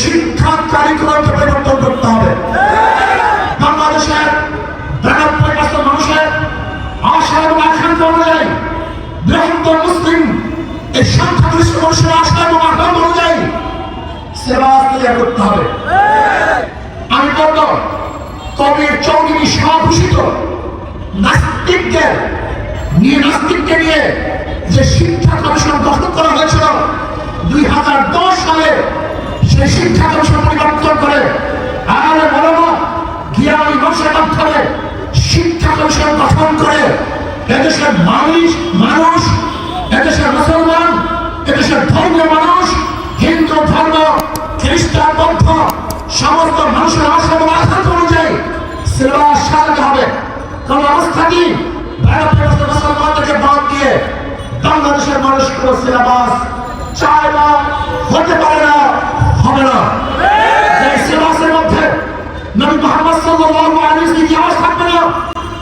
শিক্ষা কারিকুলামকে পরিবর্তন করতে হবে। বাংলাদেশের বিরানব্বই মানুষের আশা এবং আকাঙ্ক্ষা অনুযায়ী বৃহত্তর মুসলিম এই সংখ্যাগরিষ্ঠ মানুষের আশা এবং অনুযায়ী সেবা ক্লিয়ার করতে হবে। আমি বলব কবির চৌধুরী সভাভূষিত নাস্তিকদের নিয়ে নাস্তিককে নিয়ে যে শিক্ষা কমিশন গঠন করা হয়েছিল, দুই হাজার দশ সালে সেই শিক্ষা কমিশন পরিবর্তন করে আরে বলব জ্ঞানী মানুষের মাধ্যমে শিক্ষা কমিশন গঠন করে এদেশের মানুষ মানুষ, এদেশের মুসলমান, এদেশের ধর্মীয় মানুষ ভারতীয় মুসলমানদেরকে বাদ দিয়ে বাংলাদেশের মানুষ সিলেবাস চায় না হতে পারে না, হবে না। যে সিলেবাসের মধ্যে নবী মোহাম্মদ সাল্লাল্লাহু আলাইহি থাকবে না,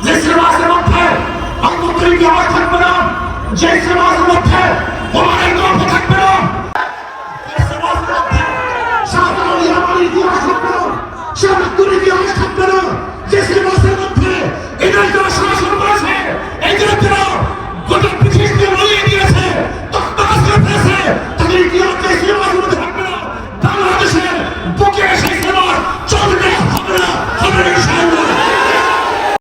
যে সিলেবাসের মধ্যে থাকবে না, যে থাকবে না ইতিহাস থাকবে না ইতিহাস থাকবে না।